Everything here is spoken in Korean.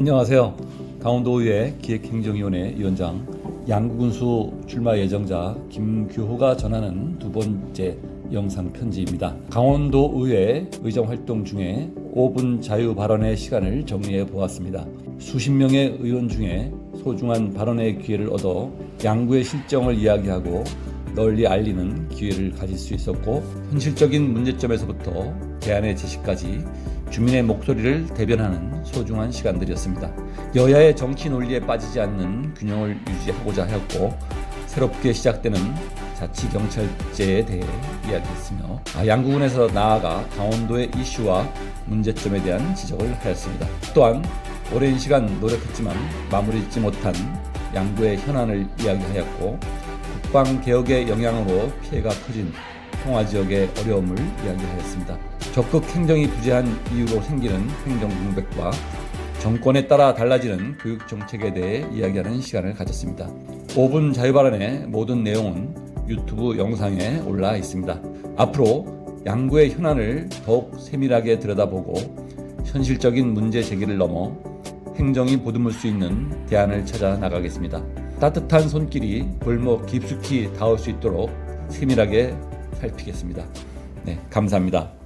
안녕하세요. 강원도의회 기획행정위원회 위원장 양구군수 출마 예정자 김규호가 전하는 두 번째 영상 편지입니다. 강원도 의회 의정 활동 중에 5분 자유 발언의 시간을 정리해 보았습니다. 수십 명의 의원 중에 소중한 발언의 기회를 얻어 양구의 실정을 이야기하고 널리 알리는 기회를 가질 수 있었고 현실적인 문제점에서부터 대안의 제시까지 주민의 목소리를 대변하는 소중한 시간들이었습니다. 여야의 정치 논리에 빠지지 않는 균형을 유지하고자 하였고 새롭게 시작되는 자치경찰제에 대해 이야기했으며 아, 양구군에서 나아가 강원도의 이슈와 문제점에 대한 지적을 하였습니다. 또한 오랜 시간 노력했지만 마무리 짓지 못한 양구의 현안을 이야기하였고 국방 개혁의 영향으로 피해가 커진 평화 지역의 어려움을 이야기하였습니다. 적극 행정이 부재한 이유로 생기는 행정 공백과 정권에 따라 달라지는 교육 정책에 대해 이야기하는 시간을 가졌습니다. 5분 자유 발언의 모든 내용은 유튜브 영상에 올라 있습니다. 앞으로 양구의 현안을 더욱 세밀하게 들여다보고 현실적인 문제 제기를 넘어 행정이 보듬을 수 있는 대안을 찾아 나가겠습니다. 따뜻한 손길이 골목 깊숙이 닿을 수 있도록 세밀하게 살피겠습니다. 네, 감사합니다.